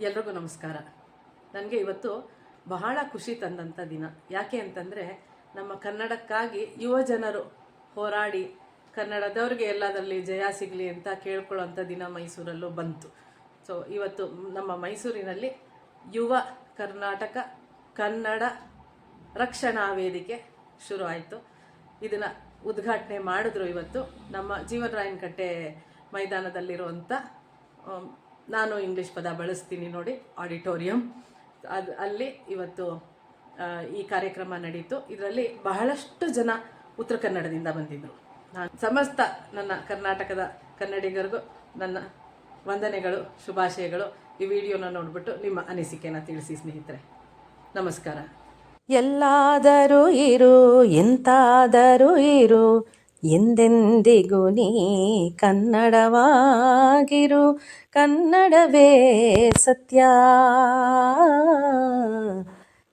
ಎಲ್ರಿಗೂ ನಮಸ್ಕಾರ. ನನಗೆ ಇವತ್ತು ಬಹಳ ಖುಷಿ ತಂದಂಥ ದಿನ. ಯಾಕೆ ಅಂತಂದರೆ, ನಮ್ಮ ಕನ್ನಡಕ್ಕಾಗಿ ಯುವ ಜನರು ಹೋರಾಡಿ ಕನ್ನಡದವ್ರಿಗೆ ಎಲ್ಲದರಲ್ಲಿ ಜಯ ಸಿಗಲಿ ಅಂತ ಕೇಳ್ಕೊಳ್ಳೋಂಥ ದಿನ ಮೈಸೂರಲ್ಲೂ ಬಂತು. ಸೊ ಇವತ್ತು ನಮ್ಮ ಮೈಸೂರಿನಲ್ಲಿ ಯುವ ಕರ್ನಾಟಕ ಕನ್ನಡ ರಕ್ಷಣಾ ವೇದಿಕೆ ಶುರು ಆಯಿತು. ಇದನ್ನು ಉದ್ಘಾಟನೆ ಮಾಡಿದ್ರು ಇವತ್ತು ನಮ್ಮ ಜೀವನರಾಯನ ಕಟ್ಟೆ ಮೈದಾನದಲ್ಲಿರುವಂಥ ನಾನು ಇಂಗ್ಲೀಷ್ ಪದ ಬಳಸ್ತೀನಿ ನೋಡಿ, ಆಡಿಟೋರಿಯಂ. ಅದು ಅಲ್ಲಿ ಇವತ್ತು ಈ ಕಾರ್ಯಕ್ರಮ ನಡೀತು. ಇದರಲ್ಲಿ ಬಹಳಷ್ಟು ಜನ ಉತ್ತರ ಕನ್ನಡದಿಂದ ಬಂದಿದ್ದರು ನಾನು ಸಮಸ್ತ ನನ್ನ ಕರ್ನಾಟಕದ ಕನ್ನಡಿಗರಿಗೂ ನನ್ನ ವಂದನೆಗಳು, ಶುಭಾಶಯಗಳು. ಈ ವಿಡಿಯೋನ ನೋಡಿಬಿಟ್ಟು ನಿಮ್ಮ ಅನಿಸಿಕೆನ ತಿಳಿಸಿ, ಸ್ನೇಹಿತರೆ. ನಮಸ್ಕಾರ. ಎಲ್ಲಾದರೂ ಇರು, ಎಂತಾದರೂ ಇರು ಎಂದೆಂದಿಗೂ ನೀ ಕನ್ನಡವಾಗಿರು ಕನ್ನಡವೇ ಸತ್ಯ.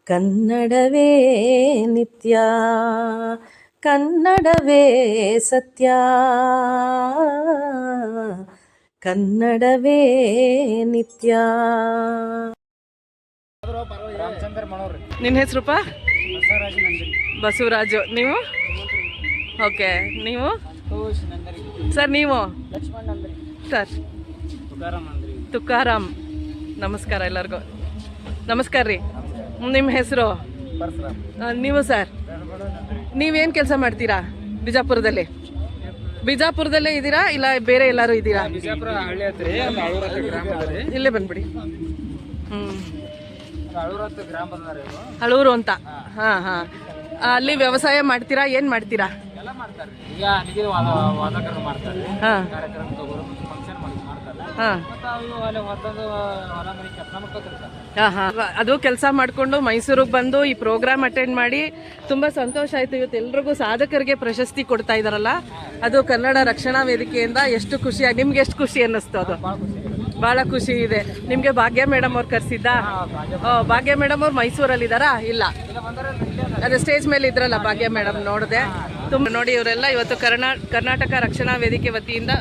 ಕನ್ನಡವೇ ನಿತ್ಯ ಕನ್ನಡವೇ ಸತ್ಯ. ಕನ್ನಡವೇ ನಿತ್ಯ. ನಿನ್ನ ಹೆಸರುಪ್ಪ ಬಸವರಾಜು ನೀವು? ಓಕೆ ನೀವು? ಸರ್ ನೀವು? ಸರ್. ತುಕಾರಾಮ್. ನಮಸ್ಕಾರ ಎಲ್ಲರಿಗೂ. ನಮಸ್ಕಾರ ರೀ. ನಿಮ್ಮ ಹೆಸರು? ನೀವು ಸರ್? ನೀವೇನು ಕೆಲಸ ಮಾಡ್ತೀರಾ ಬಿಜಾಪುರದಲ್ಲಿ? ಬಿಜಾಪುರದಲ್ಲೇ ಇದ್ದೀರಾ ಇಲ್ಲ ಬೇರೆ ಎಲ್ಲರೂ ಇದ್ದೀರಾ? ಇಲ್ಲೇ ಬಂದ್ಬಿಡಿ. ಹ್ಞೂ ಹಳೂರು ಅಂತ. ಹಾಂ ಹಾಂ. ಅಲ್ಲಿ ವ್ಯವಸಾಯ ಮಾಡ್ತೀರಾ ಏನು ಮಾಡ್ತೀರಾ? ಮಾಡ್ತಾರೆ. ಈಗ ಅಲ್ಲಿಗೆ ವಾದ ವಾದಕರಣ ಮಾಡ್ತಾರೆ. ಹಾಂ. ಕಾರ್ಯಕ್ರಮ ತಗೋರು ಫಂಕ್ಷನ್ ಮಾಡಿ ಮಾಡ್ತಾರೆ. ಹಾಂ. ಮತ್ತು ಅವರು ಅಲ್ಲಿ ಹೊತ್ತೊಂದು ಹೊಲ ಮನೆ ಕೆಲಸ ಮಾಡ್ಕೊತಿರ್ತಾರೆ ಹಾಂ ಹಾಂ. ಅದು ಕೆಲಸ ಮಾಡಿಕೊಂಡು ಮೈಸೂರಿಗೆ ಬಂದು ಈ ಪ್ರೋಗ್ರಾಮ್ ಅಟೆಂಡ್ ಮಾಡಿ ತುಂಬ ಸಂತೋಷ ಆಯಿತು. ಇವತ್ತು ಎಲ್ರಿಗೂ ಸಾಧಕರಿಗೆ ಪ್ರಶಸ್ತಿ ಕೊಡ್ತಾ ಇದ್ದಾರಲ್ಲ ಅದು ಕನ್ನಡ ರಕ್ಷಣಾ ವೇದಿಕೆಯಿಂದ ಎಷ್ಟು ಖುಷಿ ನಿಮ್ಗೆ ಎಷ್ಟು ಖುಷಿ ಅನ್ನಿಸ್ತು ಅದು? ಭಾಳ ಖುಷಿ ಇದೆ. ನಿಮ್ಗೆ ಭಾಗ್ಯ ಮೇಡಮ್ ಅವ್ರು ಕರ್ಸಿದ್ದ? ಭಾಗ್ಯ ಮೇಡಮ್ ಅವ್ರು ಮೈಸೂರಲ್ಲಿ ಇದ್ದಾರಾ ಇಲ್ಲ. ಅದೇ ಸ್ಟೇಜ್ ಮೇಲೆ ಇದ್ರಲ್ಲ ಭಾಗ್ಯ ಮೇಡಮ್ ನೋಡಿದೆ. ತುಂಬ ನೋಡಿ ಇವರೆಲ್ಲ ಇವತ್ತು ಕರ್ನಾ ಕರ್ನಾಟಕ ರಕ್ಷಣಾ ವೇದಿಕೆ ವತಿಯಿಂದ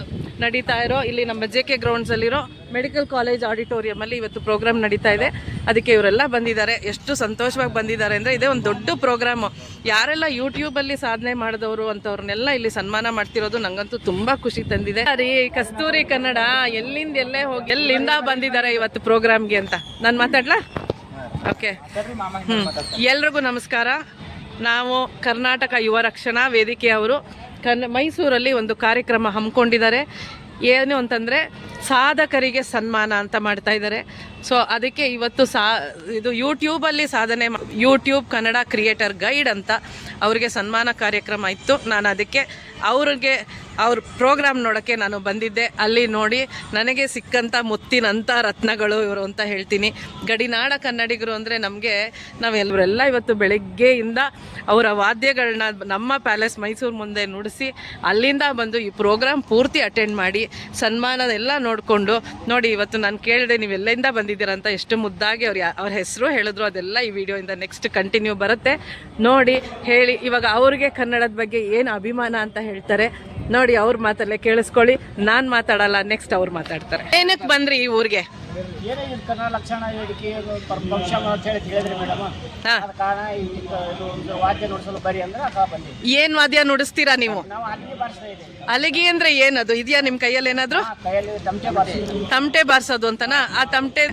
ನಡೀತಾ ಇರೋ ಇಲ್ಲಿ ನಮ್ಮ ಜೆ ಕೆ ಗ್ರೌಂಡ್ಸಲ್ಲಿರೋ ಮೆಡಿಕಲ್ ಕಾಲೇಜ್ ಆಡಿಟೋರಿಯಮಲ್ಲಿ ಇವತ್ತು ಪ್ರೋಗ್ರಾಮ್ ನಡೀತಾ ಇದೆ. ಅದಕ್ಕೆ ಇವರೆಲ್ಲ ಬಂದಿದ್ದಾರೆ. ಎಷ್ಟು ಸಂತೋಷವಾಗಿ ಬಂದಿದ್ದಾರೆ ಅಂದರೆ ಇದೇ ಒಂದು ದೊಡ್ಡ ಪ್ರೋಗ್ರಾಮು. ಯಾರೆಲ್ಲ ಯೂಟ್ಯೂಬಲ್ಲಿ ಸಾಧನೆ ಮಾಡಿದವರು ಅಂಥವ್ರನ್ನೆಲ್ಲ ಇಲ್ಲಿ ಸನ್ಮಾನ ಮಾಡ್ತಿರೋದು ನಂಗಂತೂ ತುಂಬ ಖುಷಿ ತಂದಿದೆ. ರೀ ಕಸ್ತೂರಿ ಕನ್ನಡ, ಎಲ್ಲಿಂದ ಎಲ್ಲೇ ಹೋಗಿ, ಎಲ್ಲಿಂದ ಬಂದಿದ್ದಾರೆ ಇವತ್ತು ಪ್ರೋಗ್ರಾಮ್ಗೆ ಅಂತ? ನಾನು ಮಾತಾಡ್ಲಾ? ಓಕೆ. ಹ್ಞೂ. ಎಲ್ರಿಗೂ ನಮಸ್ಕಾರ. ನಾವು ಕರ್ನಾಟಕ ಯುವ ರಕ್ಷಣಾ ವೇದಿಕೆಯವರು ಕನ್ ಮೈಸೂರಲ್ಲಿ ಒಂದು ಕಾರ್ಯಕ್ರಮ ಹಮ್ಮಿಕೊಂಡಿದ್ದಾರೆ. ಏನು ಅಂತಂದರೆ ಸಾಧಕರಿಗೆ ಸನ್ಮಾನ ಅಂತ ಮಾಡ್ತಾ ಇದ್ದಾರೆ. ಸೊ ಅದಕ್ಕೆ ಇವತ್ತು ಸಾ ಇದು ಯೂಟ್ಯೂಬಲ್ಲಿ ಸಾಧನೆ ಯೂಟ್ಯೂಬ್ ಕನ್ನಡ ಕ್ರಿಯೇಟರ್ ಗೈಡ್ ಅಂತ ಅವರಿಗೆ ಸನ್ಮಾನ ಕಾರ್ಯಕ್ರಮ ಇತ್ತು. ನಾನು ಅದಕ್ಕೆ ಅವ್ರಿಗೆ ಅವ್ರ ಪ್ರೋಗ್ರಾಮ್ ನೋಡೋಕ್ಕೆ ನಾನು ಬಂದಿದ್ದೆ. ಅಲ್ಲಿ ನೋಡಿ ನನಗೆ ಸಿಕ್ಕಂಥ ಮುತ್ತಿನಂಥ ರತ್ನಗಳು ಇವರು ಅಂತ ಹೇಳ್ತೀನಿ. ಗಡಿನಾಡ ಕನ್ನಡಿಗರು ಅಂದರೆ ನಮಗೆ ನಾವೆಲ್ಲರೆಲ್ಲ ಇವತ್ತು ಬೆಳಗ್ಗೆಯಿಂದ ಅವರ ವಾದ್ಯಗಳನ್ನ ನಮ್ಮ ಪ್ಯಾಲೇಸ್ ಮೈಸೂರು ಮುಂದೆ ನುಡಿಸಿ ಅಲ್ಲಿಂದ ಬಂದು ಈ ಪ್ರೋಗ್ರಾಮ್ ಪೂರ್ತಿ ಅಟೆಂಡ್ ಮಾಡಿ ಸನ್ಮಾನ ಎಲ್ಲ ನೋಡಿಕೊಂಡು ನೋಡಿ ಇವತ್ತು ನಾನು ಕೇಳಿದೆ ನೀವು ಎಲ್ಲಿಂದ ಬಂದಿದ್ದೀರಾ ಅಂತ ಎಷ್ಟು ಮುದ್ದಾಗಿ ಅವ್ರು ಅವ್ರ ಹೆಸರು ಹೇಳಿದ್ರು, ಅದೆಲ್ಲ ಈ ವಿಡಿಯೋಯಿಂದ ನೆಕ್ಸ್ಟ್ ಕಂಟಿನ್ಯೂ ಬರುತ್ತೆ. ನೋಡಿ, ಹೇಳಿ, ಇವಾಗ ಅವ್ರಿಗೆ ಕನ್ನಡದ ಬಗ್ಗೆ ಏನು ಅಭಿಮಾನ ಅಂತ ಹೇಳ್ತಾರೆ, ನೋಡಿ, ಅವ್ರ ಮಾತಲ್ಲೇ ಕೇಳಿಸ್ಕೊಳ್ಳಿ. ನಾನು ಮಾತಾಡಲ್ಲ ನೆಕ್ಸ್ಟ್ ಅವ್ರು ಮಾತಾಡ್ತಾರೆ. ಏನಕ್ಕೆ ಬಂದ್ರಿ ಈ ಊರಿಗೆ? ಏನಾಗಿದೆ ಕನ್ನಡ ಲಕ್ಷಣ ಹೇಳಿಕೆ ಅಂತ ಹೇಳಿ ಹೇಳಿದ್ರಿ ಮೇಡಮ್ ಹಾ. ಅದ ಕಾರಣ ಇದು ಒಂದು ವಾದ್ಯ ನುಡಿಸಲು ಬರಿ ಅಂದ್ರೆ ಬಂದಿ ಏನು ವಾದ್ಯ ನುಡಿಸ್ತೀರಾ ನೀವು? ನಾವು ಅಲ್ಲಿಗೆ ಬಾರಿಸ್ತಾ ಇದ್ದೀವಿ. ಅಲ್ಲಿಗೆ ಅಂದ್ರೆ ಏನದು? ಇದೆಯಾ ನಿಮ್ಮ ಕೈಯಲ್ಲಿ ಏನಾದ್ರು? ಆ ಕೈಯಲ್ಲಿ ತಮಟೆ ಬಾರಿಸ್ತೀವಿ ತಮಟೆ ಬಾರಿಸೋದು ಅಂತನಾ? ಆ ತಮಟೆ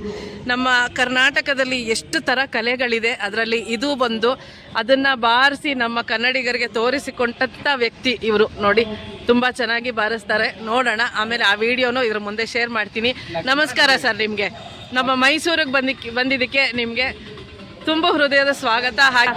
ನಮ್ಮ ಕರ್ನಾಟಕದಲ್ಲಿ ಎಷ್ಟು ತರ ಕಲೆಗಳಿದೆ ಅದರಲ್ಲಿ ಇದು ಬಂದು ಅದನ್ನ ಬಾರಿಸಿ ನಮ್ಮ ಕನ್ನಡಿಗರಿಗೆ ತೋರಿಸಿಕೊಂಡಂತ ವ್ಯಕ್ತಿ ಇವರು. ನೋಡಿ ತುಂಬಾ ಚೆನ್ನಾಗಿ ಬಾರಿಸ್ತಾರೆ. ನೋಡೋಣ. ಆಮೇಲೆ ಆ ವಿಡಿಯೋನು ಇದ್ರ ಮುಂದೆ ಶೇರ್ ಮಾಡ್ತೀನಿ. ನಮಸ್ಕಾರ ಸರ್ ನಿಮಗೆ. ನಮ್ಮ ಮೈಸೂರಿಗೆ ಬಂದಿಕ್ಕೆ ಬಂದಿದ್ದಕ್ಕೆ ನಿಮಗೆ ತುಂಬ ಹೃದಯದ ಸ್ವಾಗತ. ಹಾಗೆ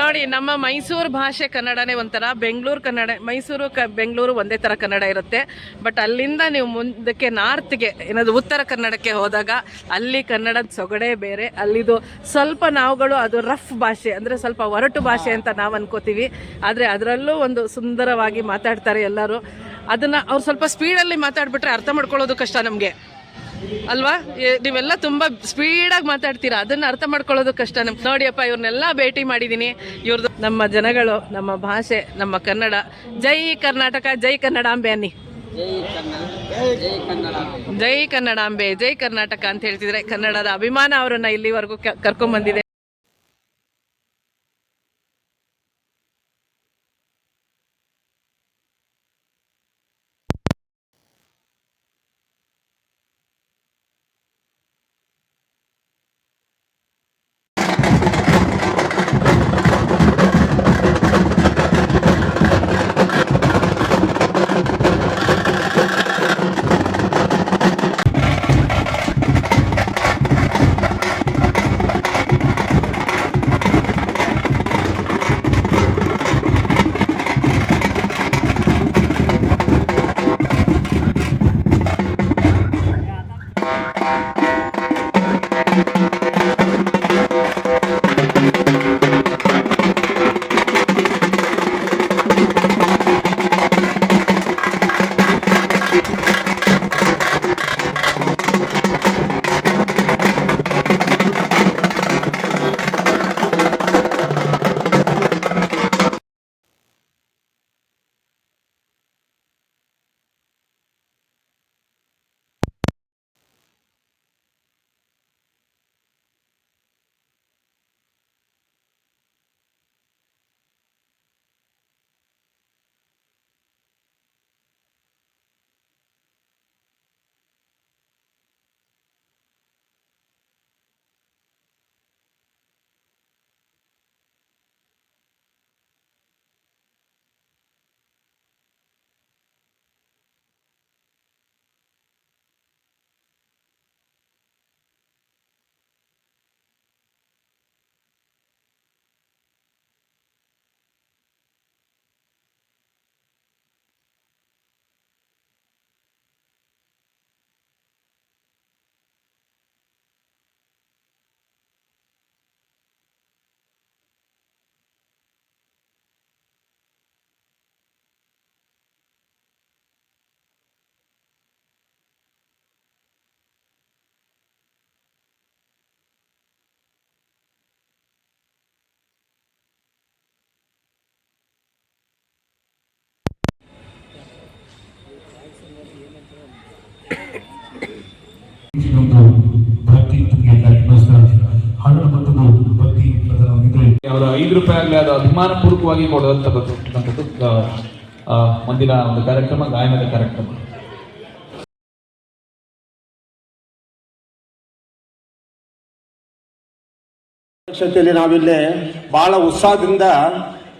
ನೋಡಿ, ನಮ್ಮ ಮೈಸೂರು ಭಾಷೆ ಕನ್ನಡನೇ ಒಂಥರ, ಬೆಂಗಳೂರು ಕನ್ನಡ, ಮೈಸೂರು ಕ ಬೆಂಗಳೂರು ಒಂದೇ ಥರ ಕನ್ನಡ ಇರುತ್ತೆ. ಬಟ್ ಅಲ್ಲಿಂದ ನೀವು ಮುಂದಕ್ಕೆ ನಾರ್ತ್ಗೆ, ಏನದು ಉತ್ತರ ಕನ್ನಡಕ್ಕೆ ಹೋದಾಗ ಅಲ್ಲಿ ಕನ್ನಡದ ಸೊಗಡೆ ಬೇರೆ, ಅಲ್ಲಿದು ಸ್ವಲ್ಪ ನಾವುಗಳು ಅದು ರಫ್ ಭಾಷೆ, ಅಂದರೆ ಸ್ವಲ್ಪ ಒರಟು ಭಾಷೆ ಅಂತ ನಾವು ಅನ್ಕೋತೀವಿ. ಆದರೆ ಅದರಲ್ಲೂ ಒಂದು ಸುಂದರವಾಗಿ ಮಾತಾಡ್ತಾರೆ ಎಲ್ಲರೂ. ಅದನ್ನು ಅವ್ರು ಸ್ವಲ್ಪ ಸ್ಪೀಡಲ್ಲಿ ಮಾತಾಡ್ಬಿಟ್ರೆ ಅರ್ಥ ಮಾಡ್ಕೊಳ್ಳೋದು ಕಷ್ಟ ನಮಗೆ. ಅಲ್ವಾ? ನೀವೆಲ್ಲ ತುಂಬಾ ಸ್ಪೀಡಾಗಿ ಮಾತಾಡ್ತೀರಾ. ಅದನ್ನ ಅರ್ಥ ಮಾಡ್ಕೊಳ್ಳೋದು ಕಷ್ಟ ನಮ್ಗೆ. ನೋಡಿಯಪ್ಪ, ಇವ್ರನ್ನೆಲ್ಲ ಭೇಟಿ ಮಾಡಿದ್ದೀನಿ ಇವ್ರದ್ದು ನಮ್ಮ ಜನಗಳು, ನಮ್ಮ ಭಾಷೆ, ನಮ್ಮ ಕನ್ನಡ. ಜೈ ಕರ್ನಾಟಕ, ಜೈ ಕನ್ನಡಾಂಬೆ ಅನ್ನಿ. ಜೈ ಕನ್ನಡಾಂಬೆ ಜೈ ಕರ್ನಾಟಕ ಅಂತ ಹೇಳ್ತಿದ್ರೆ ಕನ್ನಡದ ಅಭಿಮಾನ ಅವರನ್ನ ಇಲ್ಲಿವರೆಗೂ ಕ- Música ರೂಪಾಯಿ ಆಗಲಿ ಅದು ಅಭಿಮಾನ ಪೂರ್ವಕವಾಗಿ ಆ, ಮುಂದಿನ ಒಂದು ಕಾರ್ಯಕ್ರಮ ಗಾಯನದ ಕಾರ್ಯಕ್ರಮ. ಅಧ್ಯಕ್ಷತೆಯಲ್ಲಿ ನಾವಿಲ್ಲಿ ಬಹಳ ಉತ್ಸಾಹದಿಂದ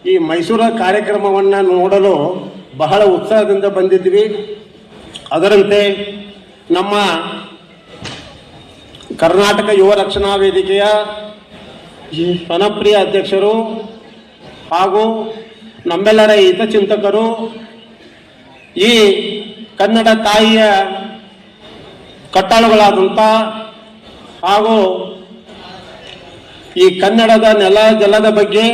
ಈ ಮೈಸೂರ ಕಾರ್ಯಕ್ರಮವನ್ನು ನೋಡಲು ಬಹಳ ಉತ್ಸಾಹದಿಂದ ಬಂದಿದ್ವಿ ಅದರಂತೆ ನಮ್ಮ ಕರ್ನಾಟಕ ಯುವ ರಕ್ಷಣಾ ವೇದಿಕೆಯ ಜನಪ್ರಿಯ ಅಧ್ಯಕ್ಷರು ಹಾಗೂ ನಮ್ಮೆಲ್ಲರ ಹಿತಚಿಂತಕರು ಈ ಕನ್ನಡ ತಾಯಿಯ ಕಟ್ಟಾಳುಗಳಾದಂಥ ಹಾಗೂ ಈ ಕನ್ನಡದ ನೆಲ ಜಲದ ಬಗ್ಗೆ